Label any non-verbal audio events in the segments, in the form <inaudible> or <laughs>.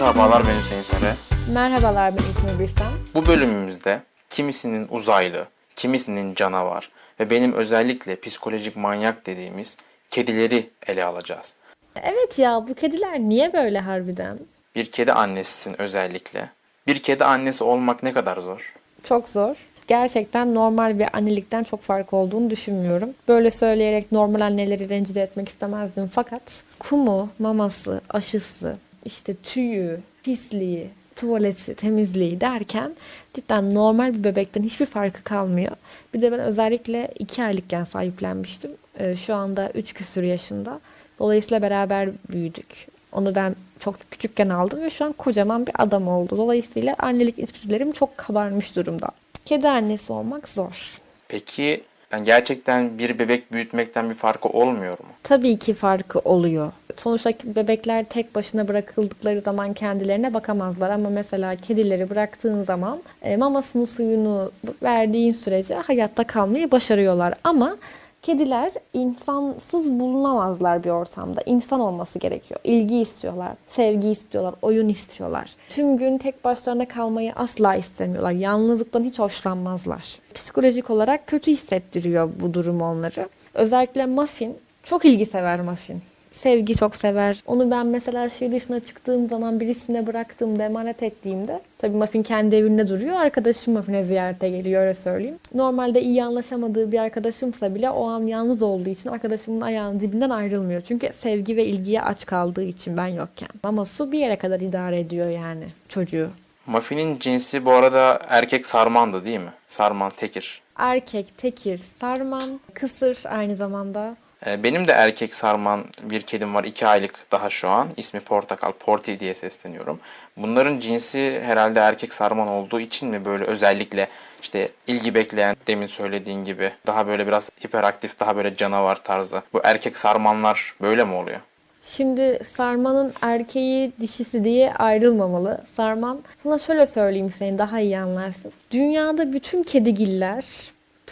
Merhabalar ben Hüseyin Sere. Merhabalar ben İlknur Birsem. Bu bölümümüzde kimisinin uzaylı, kimisinin canavar ve benim özellikle psikolojik manyak dediğimiz kedileri ele alacağız. Evet ya bu kediler niye böyle harbiden? Bir kedi annesisin özellikle. Bir kedi annesi olmak ne kadar zor? Çok zor. Gerçekten normal bir annelikten çok fark olduğunu düşünmüyorum. Böyle söyleyerek normal anneleri rencide etmek istemezdim fakat kumu, maması, aşısı, işte tüyü, pisliği, tuvaleti, temizliği derken cidden normal bir bebekten hiçbir farkı kalmıyor. Bir de ben özellikle 2 aylıkken sahiplenmiştim. Ee, Şu anda 3 küsur yaşında. Dolayısıyla beraber büyüdük. Onu ben çok küçükken aldım ve şu an kocaman bir adam oldu. Dolayısıyla annelik içgüdülerim çok kabarmış durumda. Kedi annesi olmak zor. Peki yani gerçekten bir bebek büyütmekten bir farkı olmuyor mu? Tabii ki farkı oluyor. Sonuçta bebekler tek başına bırakıldıkları zaman kendilerine bakamazlar ama mesela kedileri bıraktığın zaman e, mamasını suyunu verdiğin sürece hayatta kalmayı başarıyorlar ama kediler insansız bulunamazlar bir ortamda. İnsan olması gerekiyor. İlgi istiyorlar, sevgi istiyorlar, oyun istiyorlar. Tüm gün tek başlarına kalmayı asla istemiyorlar. Yalnızlıktan hiç hoşlanmazlar. Psikolojik olarak kötü hissettiriyor bu durum onları. Özellikle Muffin çok ilgi sever Muffin. Sevgi çok sever. Onu ben mesela şehir dışına çıktığım zaman birisine bıraktığımda, emanet ettiğimde tabii Muffin kendi evinde duruyor. Arkadaşım Muffin'e ziyarete geliyor öyle söyleyeyim. Normalde iyi anlaşamadığı bir arkadaşımsa bile o an yalnız olduğu için arkadaşımın ayağının dibinden ayrılmıyor. Çünkü sevgi ve ilgiye aç kaldığı için ben yokken. Ama su bir yere kadar idare ediyor yani çocuğu. Muffin'in cinsi bu arada erkek sarmandı değil mi? Sarman tekir. Erkek, tekir, sarman, kısır aynı zamanda. Ee, Benim de erkek sarman bir kedim var. 2 aylık daha şu an. İsmi Portakal. Porti diye sesleniyorum. Bunların cinsi herhalde erkek sarman olduğu için mi böyle özellikle işte ilgi bekleyen demin söylediğin gibi daha böyle biraz hiperaktif daha böyle canavar tarzı. Bu erkek sarmanlar böyle mi oluyor? Şimdi sarmanın erkeği dişisi diye ayrılmamalı. Sarman, sana şöyle söyleyeyim seni daha iyi anlarsın. Dünyada bütün kedigiller,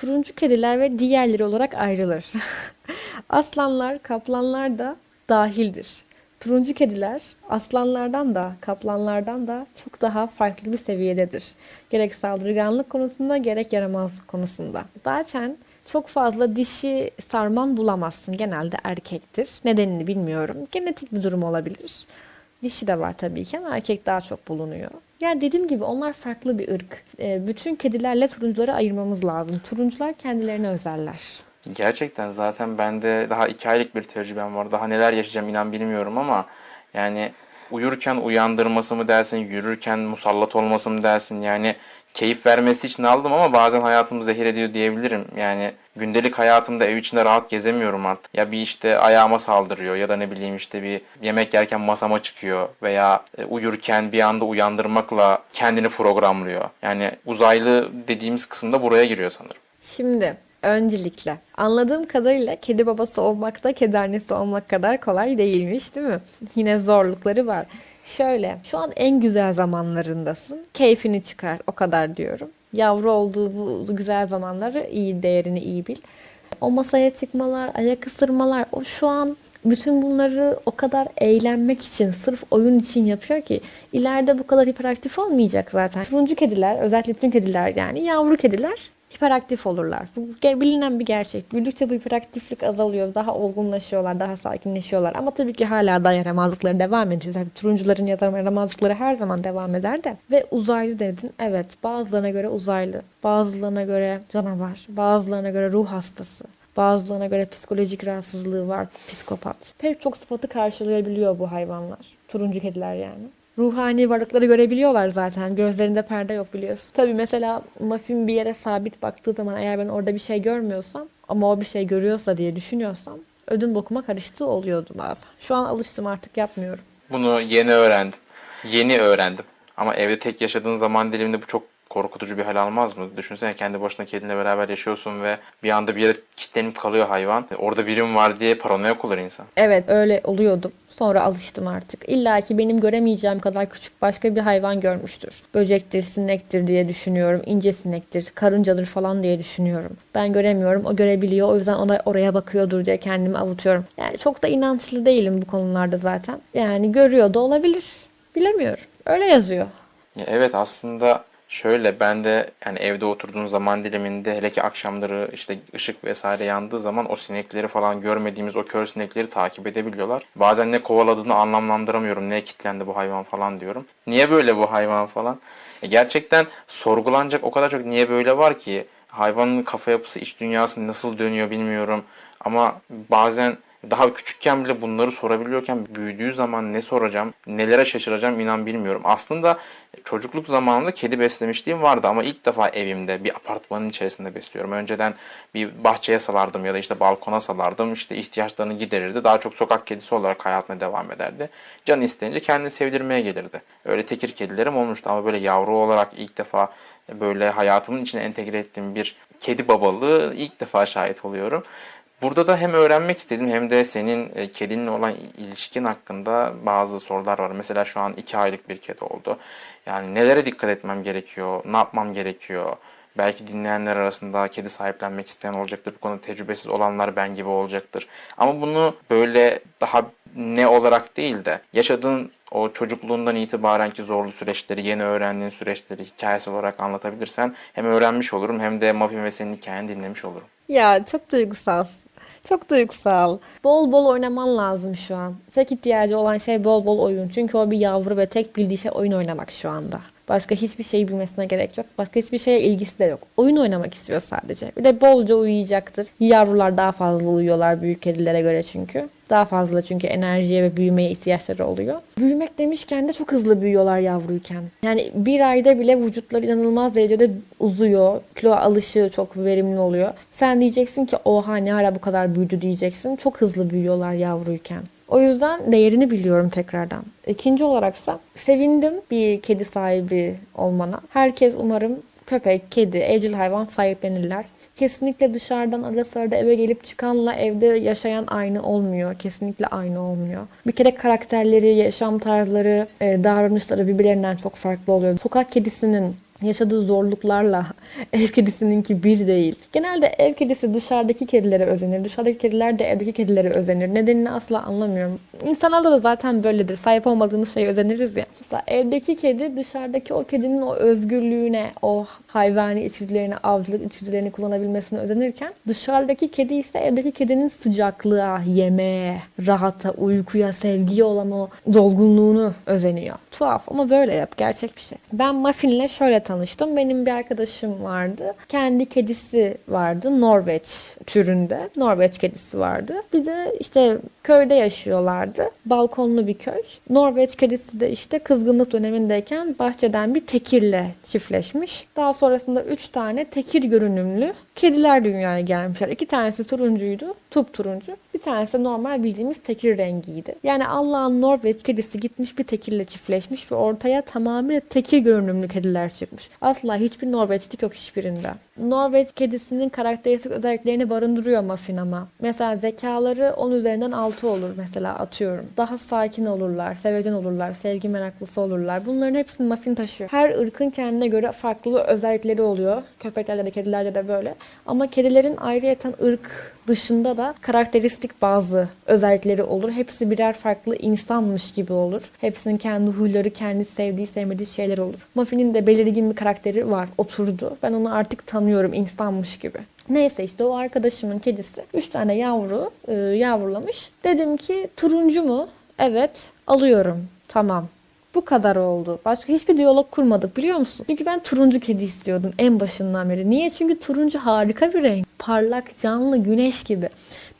turuncu kediler ve diğerleri olarak ayrılır. <laughs> Aslanlar, kaplanlar da dahildir. Turuncu kediler aslanlardan da kaplanlardan da çok daha farklı bir seviyededir. Gerek saldırganlık konusunda gerek yaramazlık konusunda. Zaten çok fazla dişi sarman bulamazsın. Genelde erkektir. Nedenini bilmiyorum. Genetik bir durum olabilir. Dişi de var tabii ki ama erkek daha çok bulunuyor. Ya dediğim gibi onlar farklı bir ırk. Ee, bütün kedilerle turuncuları ayırmamız lazım. Turuncular kendilerine özeller. Gerçekten zaten bende daha 2 aylık bir tecrübem var. Daha neler yaşayacağım inan bilmiyorum ama yani uyurken uyandırması mı dersin, yürürken musallat olması mı dersin yani keyif vermesi için aldım ama bazen hayatımı zehir ediyor diyebilirim. Yani gündelik hayatımda ev içinde rahat gezemiyorum artık. Ya bir işte ayağıma saldırıyor ya da ne bileyim işte bir yemek yerken masama çıkıyor veya e, uyurken bir anda uyandırmakla kendini programlıyor. Yani uzaylı dediğimiz kısımda buraya giriyor sanırım. Şimdi öncelikle anladığım kadarıyla kedi babası olmak da kedi annesi olmak kadar kolay değilmiş değil mi? Yine zorlukları var. Şöyle şu an en güzel zamanlarındasın. Keyfini çıkar o kadar diyorum. Yavru olduğu bu güzel zamanları iyi değerini iyi bil. O masaya çıkmalar, ayak ısırmalar o şu an bütün bunları o kadar eğlenmek için, sırf oyun için yapıyor ki ileride bu kadar hiperaktif olmayacak zaten. Turuncu kediler, özellikle bütün kediler yani yavru kediler hiperaktif olurlar. Bu bilinen bir gerçek. Büyüdükçe bu hiperaktiflik azalıyor. Daha olgunlaşıyorlar, daha sakinleşiyorlar. Ama tabii ki hala da yaramazlıkları devam ediyor. Zaten turuncuların yaramazlıkları her zaman devam eder de. Ve uzaylı dedin. Evet bazılarına göre uzaylı. Bazılarına göre canavar. Bazılarına göre ruh hastası. Bazılarına göre psikolojik rahatsızlığı var, psikopat. Pek çok sıfatı karşılayabiliyor bu hayvanlar. Turuncu kediler yani. Ruhani varlıkları görebiliyorlar zaten. Gözlerinde perde yok biliyorsun. Tabii mesela Muffin bir yere sabit baktığı zaman eğer ben orada bir şey görmüyorsam ama o bir şey görüyorsa diye düşünüyorsam ödüm bokuma karıştığı oluyordu bazen. Şu an alıştım artık yapmıyorum. Bunu yeni öğrendim. Yeni öğrendim. Ama evde tek yaşadığın zaman diliminde bu çok korkutucu bir hal almaz mı? Düşünsene kendi başına kedinle beraber yaşıyorsun ve bir anda bir yere kilitlenip kalıyor hayvan. Orada birim var diye paranoyak olur insan. Evet öyle oluyordum. Sonra alıştım artık. İlla ki benim göremeyeceğim kadar küçük başka bir hayvan görmüştür. Böcektir, sinektir diye düşünüyorum. İnce sinektir, karıncadır falan diye düşünüyorum. Ben göremiyorum, o görebiliyor. O yüzden ona oraya bakıyordur diye kendimi avutuyorum. Yani çok da inançlı değilim bu konularda zaten. Yani görüyor da olabilir. Bilemiyorum. Öyle yazıyor. Ya evet aslında şöyle ben de yani evde oturduğum zaman diliminde hele ki akşamları işte ışık vesaire yandığı zaman o sinekleri falan görmediğimiz o kör sinekleri takip edebiliyorlar. Bazen ne kovaladığını anlamlandıramıyorum. Neye kilitlendi bu hayvan falan diyorum. Niye böyle bu hayvan falan. E gerçekten sorgulanacak o kadar çok niye böyle var ki hayvanın kafa yapısı iç dünyası nasıl dönüyor bilmiyorum. Ama bazen daha küçükken bile bunları sorabiliyorken büyüdüğü zaman ne soracağım, nelere şaşıracağım inan bilmiyorum. Aslında çocukluk zamanında kedi beslemişliğim vardı ama ilk defa evimde bir apartmanın içerisinde besliyorum. Önceden bir bahçeye salardım ya da işte balkona salardım. İşte ihtiyaçlarını giderirdi. Daha çok sokak kedisi olarak hayatına devam ederdi. Can isteyince kendini sevdirmeye gelirdi. Öyle tekir kedilerim olmuştu ama böyle yavru olarak ilk defa böyle hayatımın içine entegre ettiğim bir kedi babalığı ilk defa şahit oluyorum. Burada da hem öğrenmek istedim hem de senin e, kedinle olan ilişkin hakkında bazı sorular var. Mesela şu an iki aylık bir kedi oldu. Yani nelere dikkat etmem gerekiyor, ne yapmam gerekiyor? Belki dinleyenler arasında kedi sahiplenmek isteyen olacaktır. Bu konuda tecrübesiz olanlar ben gibi olacaktır. Ama bunu böyle daha ne olarak değil de yaşadığın o çocukluğundan itibaren ki zorlu süreçleri, yeni öğrendiğin süreçleri hikayesi olarak anlatabilirsen hem öğrenmiş olurum hem de Muffin ve senin hikayeni dinlemiş olurum. Ya çok duygusal. Çok duygusal. Bol bol oynaman lazım şu an. Tek ihtiyacı olan şey bol bol oyun. Çünkü o bir yavru ve tek bildiği şey oyun oynamak şu anda. Başka hiçbir şey bilmesine gerek yok. Başka hiçbir şeye ilgisi de yok. Oyun oynamak istiyor sadece. Bir de bolca uyuyacaktır. Yavrular daha fazla uyuyorlar büyük kedilere göre çünkü. Daha fazla çünkü enerjiye ve büyümeye ihtiyaçları oluyor. Büyümek demişken de çok hızlı büyüyorlar yavruyken. Yani bir ayda bile vücutları inanılmaz derecede uzuyor. Kilo alışı çok verimli oluyor. Sen diyeceksin ki oha ne ara bu kadar büyüdü diyeceksin. Çok hızlı büyüyorlar yavruyken. O yüzden değerini biliyorum tekrardan. İkinci olaraksa sevindim bir kedi sahibi olmana. Herkes umarım köpek, kedi, evcil hayvan sahiplenirler. Kesinlikle dışarıdan arada sırada eve gelip çıkanla evde yaşayan aynı olmuyor. Kesinlikle aynı olmuyor. Bir kere karakterleri, yaşam tarzları, e, davranışları birbirlerinden çok farklı oluyor. Sokak kedisinin yaşadığı zorluklarla <laughs> ev kedisininki bir değil. Genelde ev kedisi dışarıdaki kedilere özenir. Dışarıdaki kediler de evdeki kedilere özenir. Nedenini asla anlamıyorum. İnsanlarda da zaten böyledir. Sahip olmadığımız şeye özeniriz ya. Mesela evdeki kedi dışarıdaki o kedinin o özgürlüğüne, o hayvani içgüdülerini, avcılık içgüdülerini kullanabilmesine özenirken dışarıdaki kedi ise evdeki kedinin sıcaklığa, yemeğe, rahata, uykuya, sevgiye olan o dolgunluğunu özeniyor. Tuhaf ama böyle yap. Gerçek bir şey. Ben Muffin'le şöyle tanıştım. Benim bir arkadaşım vardı. Kendi kedisi vardı. Norveç türünde. Norveç kedisi vardı. Bir de işte köyde yaşıyorlardı. Balkonlu bir köy. Norveç kedisi de işte kızgınlık dönemindeyken bahçeden bir tekirle çiftleşmiş. Daha sonrasında 3 tane tekir görünümlü kediler dünyaya gelmişler. İki tanesi turuncuydu. Tup turuncu. Bir tanesi normal bildiğimiz tekir rengiydi. Yani Allah'ın Norveç kedisi gitmiş bir tekirle çiftleşmiş ve ortaya tamamıyla tekir görünümlü kediler çıkmış. Asla hiçbir Norveçlik yok hiçbirinde. Norveç kedisinin karakteristik özelliklerini barındırıyor Muffin ama. Mesela zekaları 10 üzerinden 6 olur mesela atıyorum. Daha sakin olurlar, sevecen olurlar, sevgi meraklısı olurlar. Bunların hepsini Muffin taşıyor. Her ırkın kendine göre farklı özellikleri oluyor. Köpeklerde de kedilerde de böyle. Ama kedilerin ayrıyeten ırk dışında da karakteristik bazı özellikleri olur. Hepsi birer farklı insanmış gibi olur. Hepsinin kendi huyları, kendi sevdiği, sevmediği şeyler olur. Muffin'in de belirgin bir karakteri var, oturdu. Ben onu artık tanıyorum insanmış gibi. Neyse işte o arkadaşımın kedisi 3 tane yavru e, yavrulamış. Dedim ki turuncu mu? Evet alıyorum. Tamam. Bu kadar oldu. Başka hiçbir diyalog kurmadık biliyor musun? Çünkü ben turuncu kedi istiyordum en başından beri. Niye? Çünkü turuncu harika bir renk. Parlak, canlı, güneş gibi.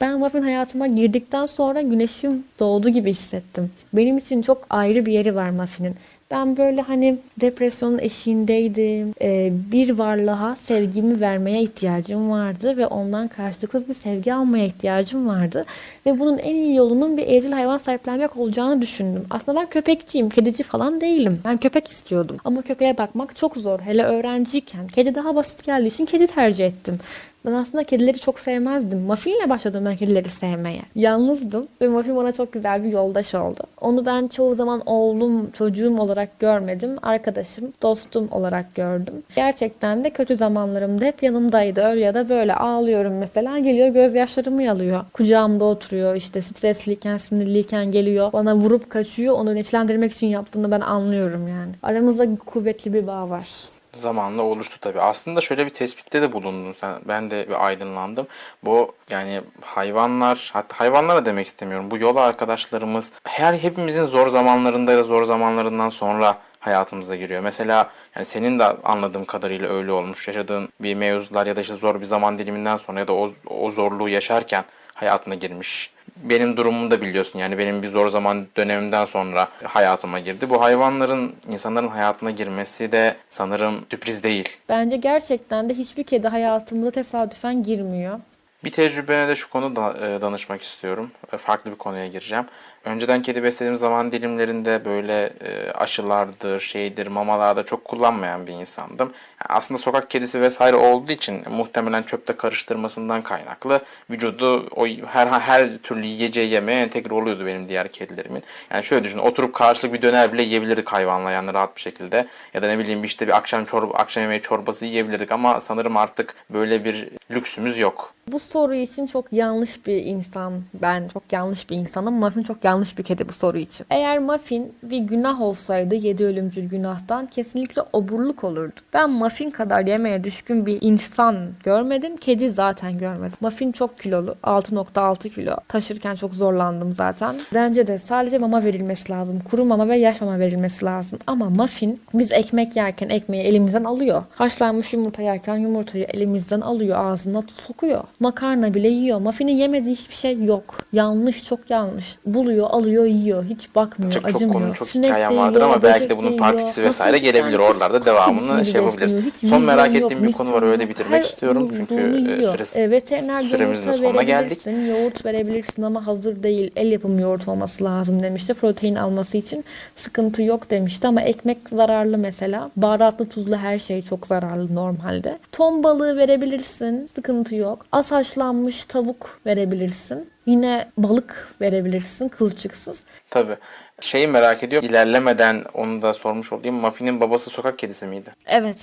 Ben Muffin hayatıma girdikten sonra güneşim doğdu gibi hissettim. Benim için çok ayrı bir yeri var Muffin'in. Ben böyle hani depresyonun eşiğindeydim. Ee, bir varlığa sevgimi vermeye ihtiyacım vardı ve ondan karşılıklı bir sevgi almaya ihtiyacım vardı. Ve bunun en iyi yolunun bir evcil hayvan sahiplenmek olacağını düşündüm. Aslında ben köpekçiyim, kedici falan değilim. Ben köpek istiyordum. Ama köpeğe bakmak çok zor. Hele öğrenciyken. Kedi daha basit geldiği için kedi tercih ettim. Ben aslında kedileri çok sevmezdim. Muffin'le başladım ben kedileri sevmeye. Yalnızdım ve Muffin bana çok güzel bir yoldaş oldu. Onu ben çoğu zaman oğlum, çocuğum olarak görmedim. Arkadaşım, dostum olarak gördüm. Gerçekten de kötü zamanlarımda hep yanımdaydı. Öyle ya da böyle ağlıyorum mesela. Geliyor gözyaşlarımı yalıyor. Kucağımda oturuyor işte stresliyken, sinirliyken geliyor. Bana vurup kaçıyor. Onu neşelendirmek için yaptığını ben anlıyorum yani. Aramızda kuvvetli bir bağ var. Zamanla oluştu tabii. Aslında şöyle bir tespitte de bulundun sen. Ben de bir aydınlandım. Bu yani hayvanlar, hatta hayvanlara demek istemiyorum. Bu yol arkadaşlarımız her hepimizin zor zamanlarında ya da zor zamanlarından sonra hayatımıza giriyor. Mesela yani senin de anladığım kadarıyla öyle olmuş. Yaşadığın bir mevzular ya da işte zor bir zaman diliminden sonra ya da o, o zorluğu yaşarken hayatına girmiş. Benim durumumu da biliyorsun yani benim bir zor zaman dönemimden sonra hayatıma girdi. Bu hayvanların insanların hayatına girmesi de sanırım sürpriz değil. Bence gerçekten de hiçbir kedi hayatımda tesadüfen girmiyor. Bir tecrübene de şu konuda e, danışmak istiyorum. E, Farklı bir konuya gireceğim. Önceden kedi beslediğim zaman dilimlerinde böyle e, aşılardır, şeydir, mamalarda çok kullanmayan bir insandım. Yani aslında sokak kedisi vesaire olduğu için muhtemelen çöpte karıştırmasından kaynaklı vücudu o her her türlü yiyeceği yemeye entegre oluyordu benim diğer kedilerimin. Yani şöyle düşün, oturup karşılık bir döner bile yiyebilirdik hayvanla yani rahat bir şekilde. Ya da ne bileyim işte bir akşam çorba, akşam yemeği çorbası yiyebilirdik ama sanırım artık böyle bir lüksümüz yok. Bu soru için çok yanlış bir insan. Ben çok yanlış bir insanım. Muffin çok yanlış bir kedi bu soru için. Eğer Muffin bir günah olsaydı yedi ölümcül günahtan kesinlikle oburluk olurdu. Ben Muffin kadar yemeğe düşkün bir insan görmedim. Kedi zaten görmedim. Muffin çok kilolu. 6.6 kilo. Taşırken çok zorlandım zaten. Bence de sadece mama verilmesi lazım. Kuru mama ve yaş mama verilmesi lazım. Ama Muffin biz ekmek yerken ekmeği elimizden alıyor. Haşlanmış yumurta yerken yumurtayı elimizden alıyor. Ağzına sokuyor. Makarna bile yiyor. Muffin'in yemediği hiçbir şey yok. Yanlış çok yanlış. Buluyor, alıyor, yiyor. Hiç bakmıyor, Çok, çok acımıyor. konu, çok Sinek hikayem vardır ama belki de bunun yiyor. partisi vesaire Nasıl gelebilir. yani? Oralarda devamını şey yapabiliriz. Son merak yok, ettiğim bir konu var. Öyle bitirmek Her istiyorum. Çünkü süresi, E, süremizin sonuna geldik. yoğurt verebilirsin ama hazır değil. El yapımı yoğurt olması lazım demişti. Protein alması için sıkıntı yok demişti ama ekmek zararlı mesela. Baharatlı tuzlu her şey çok zararlı normalde. Ton balığı verebilirsin. Sıkıntı yok. Az haşlanmış tavuk verebilirsin. Yine balık verebilirsin kılçıksız. Tabii. Şeyi merak ediyorum. İlerlemeden onu da sormuş olayım. Muffin'in babası sokak kedisi miydi? Evet.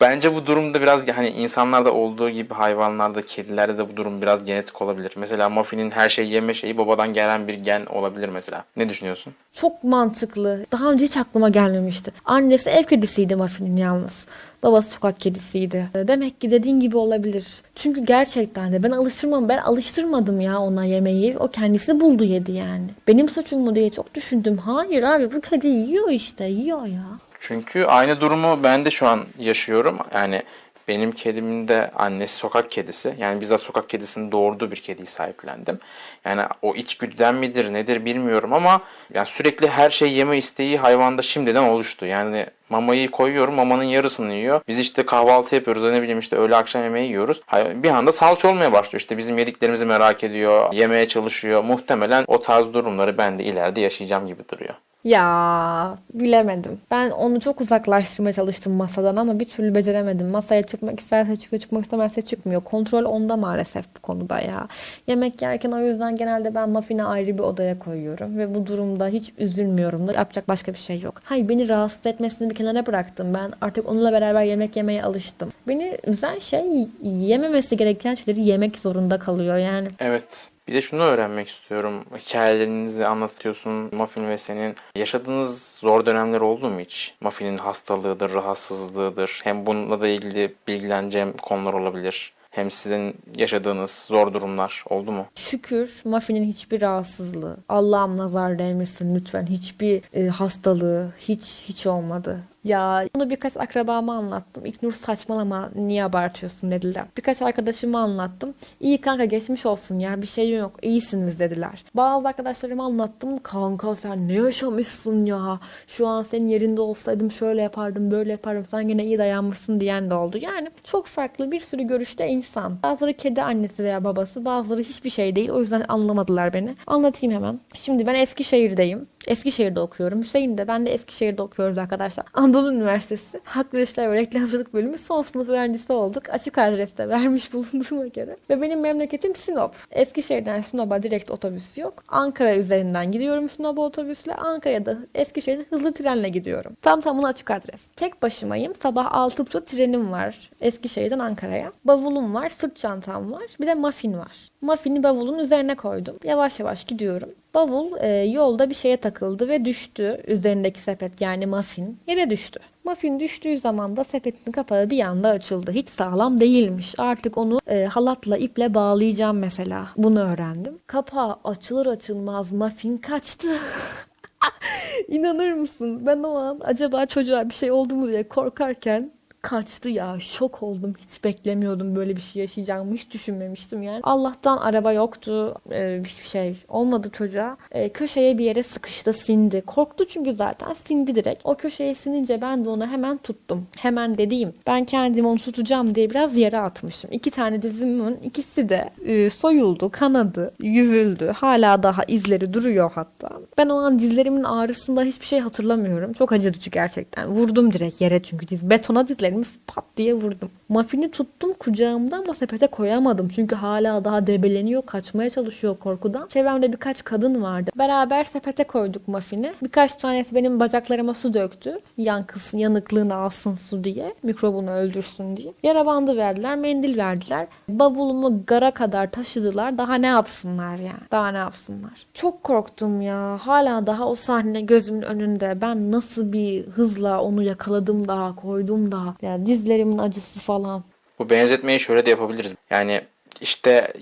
Bence bu durumda biraz hani insanlarda olduğu gibi hayvanlarda, kedilerde de bu durum biraz genetik olabilir. Mesela Muffin'in her şeyi yeme şeyi babadan gelen bir gen olabilir mesela. Ne düşünüyorsun? Çok mantıklı. Daha önce hiç aklıma gelmemişti. Annesi ev kedisiydi Muffin'in yalnız. Babası sokak kedisiydi. Demek ki dediğin gibi olabilir. Çünkü gerçekten de ben alıştırmam. Ben alıştırmadım ya ona yemeği. O kendisi buldu yedi yani. Benim suçum mu diye çok düşündüm. Hayır abi bu kedi yiyor işte yiyor ya. Çünkü aynı durumu ben de şu an yaşıyorum. Yani benim kedimin de annesi sokak kedisi. Yani bizzat sokak kedisinin doğurduğu bir kediyi sahiplendim. Yani o içgüdüden midir nedir bilmiyorum ama yani sürekli her şey yeme isteği hayvanda şimdiden oluştu. Yani mamayı koyuyorum mamanın yarısını yiyor. Biz işte kahvaltı yapıyoruz ne bileyim işte öğle akşam yemeği yiyoruz. Bir anda salça olmaya başlıyor. İşte bizim yediklerimizi merak ediyor. Yemeye çalışıyor. Muhtemelen o tarz durumları ben de ileride yaşayacağım gibi duruyor. Ya bilemedim. Ben onu çok uzaklaştırmaya çalıştım masadan ama bir türlü beceremedim. Masaya çıkmak isterse çıkıyor, çıkmak istemezse çıkmıyor. Kontrol onda maalesef bu konuda ya. Yemek yerken o yüzden genelde ben muffini ayrı bir odaya koyuyorum. Ve bu durumda hiç üzülmüyorum da yapacak başka bir şey yok. Hayır beni rahatsız etmesini bir kenara bıraktım. Ben artık onunla beraber yemek yemeye alıştım. Beni üzen şey yememesi gereken şeyleri yemek zorunda kalıyor yani. Evet. Bir de şunu öğrenmek istiyorum. Hikayelerinizi anlatıyorsun Muffin ve senin. Yaşadığınız zor dönemler oldu mu hiç? Muffin'in hastalığıdır, rahatsızlığıdır. Hem bununla da ilgili bilgileneceğim konular olabilir. Hem sizin yaşadığınız zor durumlar oldu mu? Şükür Muffin'in hiçbir rahatsızlığı, Allah'ım nazar değmesin lütfen hiçbir e, hastalığı hiç hiç olmadı. Ya bunu birkaç akrabama anlattım. İlknur saçmalama niye abartıyorsun dediler. Birkaç arkadaşıma anlattım. İyi kanka geçmiş olsun ya bir şey yok iyisiniz dediler. Bazı arkadaşlarıma anlattım. Kanka sen ne yaşamışsın ya. Şu an senin yerinde olsaydım şöyle yapardım böyle yapardım. Sen gene iyi dayanmışsın diyen de oldu. Yani çok farklı bir sürü görüşte insan. Bazıları kedi annesi veya babası bazıları hiçbir şey değil. O yüzden anlamadılar beni. Anlatayım hemen. Şimdi ben Eskişehir'deyim. Eskişehir'de okuyorum. Hüseyin de ben de Eskişehir'de okuyoruz arkadaşlar. Anadolu Üniversitesi Halk İlişkiler ve Reklamcılık bölümü son sınıf öğrencisi olduk. Açık adreste vermiş <laughs> bulunduğuma göre. Ve benim memleketim Sinop. Eskişehir'den Sinop'a direkt otobüs yok. Ankara üzerinden gidiyorum Sinop'a otobüsle. Ankara'da Eskişehir'de hızlı trenle gidiyorum. Tam tamına açık adres. Tek başımayım. Sabah 6.30'da trenim var. Eskişehir'den Ankara'ya. Bavulum var, sırt çantam var. Bir de muffin var. Muffin'i bavulun üzerine koydum. Yavaş yavaş gidiyorum. Bavul e, yolda bir şeye takıldı ve düştü. Üzerindeki sepet yani muffin yere düştü. Muffin düştüğü zaman da sepetin kapağı bir anda açıldı. Hiç sağlam değilmiş. Artık onu e, halatla iple bağlayacağım mesela. Bunu öğrendim. Kapağı açılır açılmaz muffin kaçtı. <laughs> İnanır mısın? Ben o an acaba çocuğa bir şey oldu mu diye korkarken kaçtı ya. Şok oldum. Hiç beklemiyordum böyle bir şey yaşayacağımı. Hiç düşünmemiştim yani. Allah'tan araba yoktu. Ee, hiçbir şey olmadı çocuğa. Ee, köşeye bir yere sıkıştı, sindi. Korktu çünkü zaten sindi direkt. O köşeye sinince ben de onu hemen tuttum. Hemen dediğim ben kendimi onu tutacağım diye biraz yere atmışım. İki tane dizimin ikisi de e, soyuldu, kanadı, yüzüldü. Hala daha izleri duruyor hatta. Ben o an dizlerimin ağrısında hiçbir şey hatırlamıyorum. Çok acıdıcı gerçekten. Vurdum direkt yere çünkü diz. Betona dizlerimi pat diye vurdum. Muffini tuttum kucağımda ama sepete koyamadım. Çünkü hala daha debeleniyor, kaçmaya çalışıyor korkudan. Çevremde birkaç kadın vardı. Beraber sepete koyduk muffini. Birkaç tanesi benim bacaklarıma su döktü. Yankısın, yanıklığını alsın su diye. Mikrobunu öldürsün diye. Yara bandı verdiler, mendil verdiler. Bavulumu gara kadar taşıdılar. Daha ne yapsınlar ya? Daha ne yapsınlar? Çok korktum ya. Hala daha o sahne gözümün önünde. Ben nasıl bir hızla onu yakaladım daha, koydum daha. Ya dizlerimin acısı falan. Bu benzetmeyi şöyle de yapabiliriz. Yani işte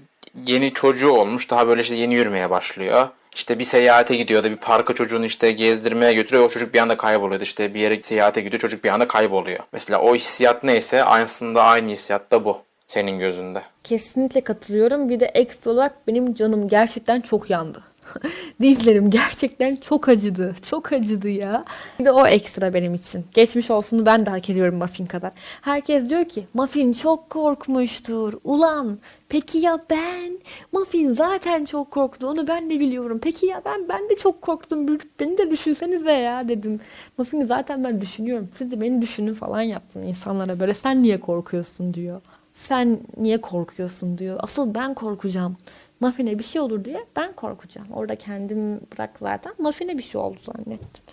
yeni çocuğu olmuş daha böyle işte yeni yürümeye başlıyor. İşte bir seyahate gidiyor da bir parka çocuğunu işte gezdirmeye götürüyor. O çocuk bir anda kayboluyor. İşte bir yere seyahate gidiyor çocuk bir anda kayboluyor. Mesela o hissiyat neyse aslında aynı hissiyat da bu senin gözünde. Kesinlikle katılıyorum. Bir de ekstra olarak benim canım gerçekten çok yandı. <laughs> Dizlerim gerçekten çok acıdı. Çok acıdı ya. De o ekstra benim için. Geçmiş olsunu ben de hak ediyorum Muffin kadar. Herkes diyor ki Muffin çok korkmuştur. Ulan peki ya ben? Muffin zaten çok korktu. Onu ben de biliyorum. Peki ya ben? Ben de çok korktum. Beni de düşünsenize ya dedim. Muffin'i zaten ben düşünüyorum. Siz de beni düşünün falan yaptım insanlara. Böyle sen niye korkuyorsun diyor. Sen niye korkuyorsun diyor. Asıl ben korkacağım. Muffin'e bir şey olur diye ben korkacağım. Orada kendim bırak zaten. Muffin'e bir şey oldu zannettim.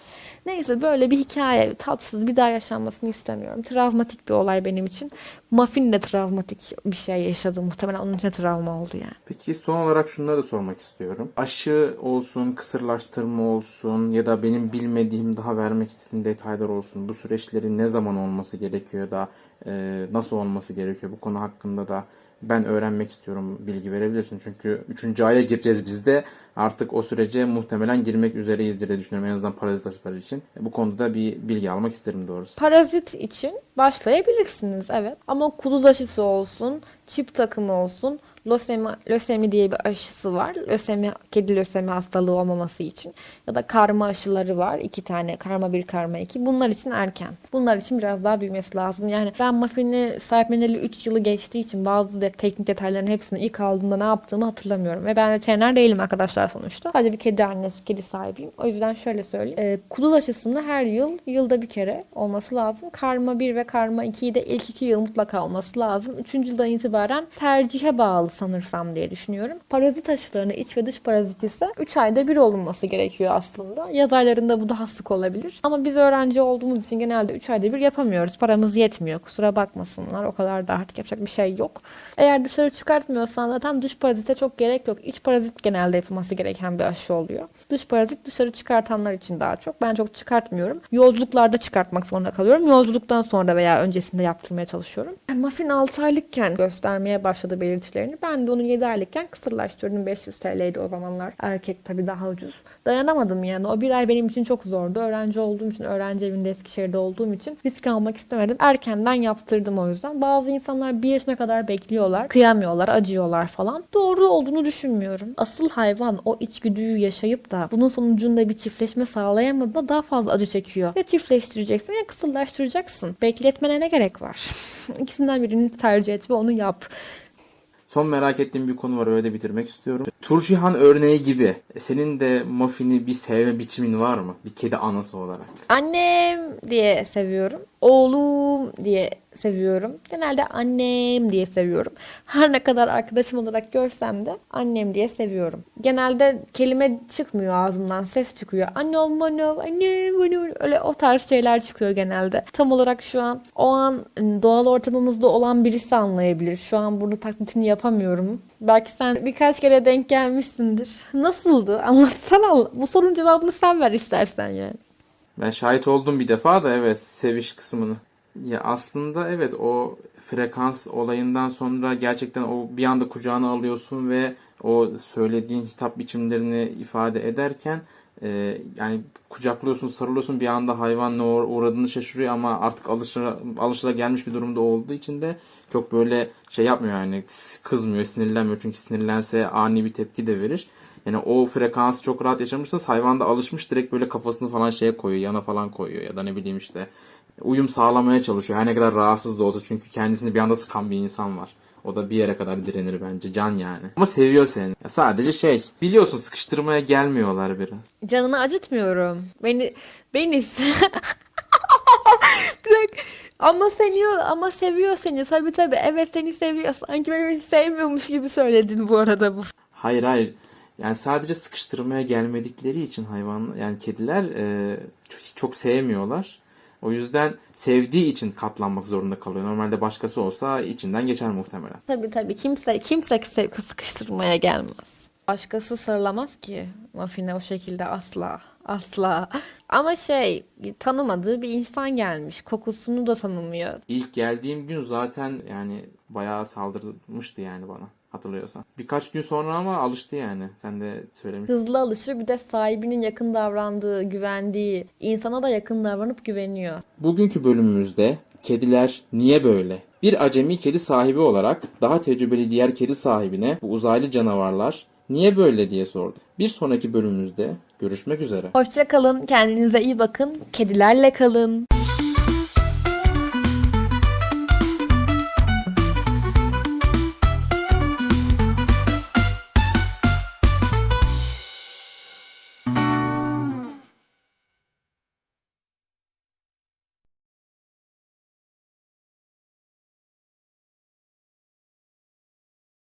Neyse böyle bir hikaye tatsız bir daha yaşanmasını istemiyorum. Travmatik bir olay benim için. Muffin de travmatik bir şey yaşadı muhtemelen. Onun için travma oldu yani. Peki son olarak şunları da sormak istiyorum. Aşı olsun, kısırlaştırma olsun ya da benim bilmediğim daha vermek istediğim detaylar olsun. Bu süreçlerin ne zaman olması gerekiyor da e, nasıl olması gerekiyor bu konu hakkında da ben öğrenmek istiyorum bilgi verebilirsin. Çünkü 3. aya gireceğiz biz de. Artık o sürece muhtemelen girmek üzereyiz diye düşünüyorum en azından parazit aşıları için. Bu konuda bir bilgi almak isterim doğrusu. Parazit için başlayabilirsiniz evet. Ama kuduz aşısı olsun, çip takımı olsun, lösemi, lösemi diye bir aşısı var. Lösemi, kedi lösemi hastalığı olmaması için. Ya da karma aşıları var. iki tane. Karma 1, karma 2. Bunlar için erken. Bunlar için biraz daha büyümesi lazım. Yani ben Muffin'i sahipleneli 3 yılı geçtiği için bazı de, teknik detayların hepsini ilk aldığımda ne yaptığımı hatırlamıyorum. Ve ben veteriner değilim arkadaşlar sonuçta. Sadece bir kedi annesi, kedi sahibiyim. O yüzden şöyle söyleyeyim. Ee, kuduz aşısını her yıl, yılda bir kere olması lazım. Karma 1 ve karma 2'yi de ilk 2 yıl mutlaka olması lazım. 3. yıldan itibaren tercihe bağlı sanırsam diye düşünüyorum. Parazit aşılarını iç ve dış parazit ise 3 ayda bir olunması gerekiyor aslında. Yaz aylarında bu daha sık olabilir. Ama biz öğrenci olduğumuz için genelde 3 ayda bir yapamıyoruz. Paramız yetmiyor. Kusura bakmasınlar. O kadar da artık yapacak bir şey yok. Eğer dışarı çıkartmıyorsan zaten dış parazite çok gerek yok. İç parazit genelde yapılması gereken bir aşı oluyor. Dış parazit dışarı çıkartanlar için daha çok. Ben çok çıkartmıyorum. Yolculuklarda çıkartmak zorunda kalıyorum. Yolculuktan sonra veya öncesinde yaptırmaya çalışıyorum. Muffin 6 aylıkken göstermeye başladı belirtilerini. Ben de onu 7 aylıkken kısırlaştırdım. 500 TL'ydi o zamanlar. Erkek tabii daha ucuz. Dayanamadım yani. O bir ay benim için çok zordu. Öğrenci olduğum için, öğrenci evinde Eskişehir'de olduğum için risk almak istemedim. Erkenden yaptırdım o yüzden. Bazı insanlar bir yaşına kadar bekliyorlar. Kıyamıyorlar, acıyorlar falan. Doğru olduğunu düşünmüyorum. Asıl hayvan o içgüdüyü yaşayıp da bunun sonucunda bir çiftleşme sağlayamadığında daha fazla acı çekiyor. Ya çiftleştireceksin ya kısırlaştıracaksın. Bekletmene ne gerek var? <laughs> İkisinden birini tercih et ve onu yap. Son merak ettiğim bir konu var öyle bitirmek istiyorum. Turşihan örneği gibi e, senin de Muffin'i bir sevme biçimin var mı? Bir kedi anası olarak. Annem diye seviyorum. Oğlum diye seviyorum. Genelde annem diye seviyorum. Her ne kadar arkadaşım olarak görsem de annem diye seviyorum. Genelde kelime çıkmıyor ağzımdan. Ses çıkıyor. Anne bana, anne bana. Öyle o tarz şeyler çıkıyor genelde. Tam olarak şu an o an ıı, doğal ortamımızda olan birisi anlayabilir. Şu an bunu taklitini yapamıyorum. Belki sen birkaç kere denk gelmişsindir. Nasıldı? Anlatsana. Bu sorunun cevabını sen ver istersen yani. Ben şahit oldum bir defa da evet seviş kısmını. Ya aslında evet o frekans olayından sonra gerçekten o bir anda kucağına alıyorsun ve o söylediğin hitap biçimlerini ifade ederken e, yani kucaklıyorsun, sarılıyorsun bir anda hayvan ne uğra- uğradığını şaşırıyor ama artık alışıla, alışıla gelmiş bir durumda olduğu için de çok böyle şey yapmıyor yani kızmıyor, sinirlenmiyor çünkü sinirlense ani bir tepki de verir. Yani o frekansı çok rahat yaşamışsınız. Hayvan da alışmış direkt böyle kafasını falan şeye koyuyor, yana falan koyuyor ya da ne bileyim işte uyum sağlamaya çalışıyor. Her ne kadar rahatsız da olsa çünkü kendisini bir anda sıkan bir insan var. O da bir yere kadar direnir bence. Can yani. Ama seviyor seni. Ya sadece şey biliyorsun sıkıştırmaya gelmiyorlar biraz. Canını acıtmıyorum. Beni beni <laughs> ama seviyor ama seviyor seni. Tabii tabii. Evet seni seviyor. Sanki beni sevmiyormuş gibi söyledin bu arada bu. Hayır hayır. Yani sadece sıkıştırmaya gelmedikleri için hayvan yani kediler e, çok sevmiyorlar. O yüzden sevdiği için katlanmak zorunda kalıyor. Normalde başkası olsa içinden geçer muhtemelen. Tabii tabii. Kimse kimse se- sıkıştırmaya gelmez. Başkası sarılamaz ki Muffin'e o şekilde asla. Asla. Ama şey tanımadığı bir insan gelmiş. Kokusunu da tanımıyor. İlk geldiğim gün zaten yani bayağı saldırmıştı yani bana hatırlıyorsan. Birkaç gün sonra ama alıştı yani. Sen de söylemiştin. Hızlı alışır bir de sahibinin yakın davrandığı, güvendiği insana da yakın davranıp güveniyor. Bugünkü bölümümüzde kediler niye böyle? Bir acemi kedi sahibi olarak daha tecrübeli diğer kedi sahibine bu uzaylı canavarlar niye böyle diye sordum. Bir sonraki bölümümüzde görüşmek üzere. Hoşça kalın, kendinize iyi bakın, kedilerle kalın.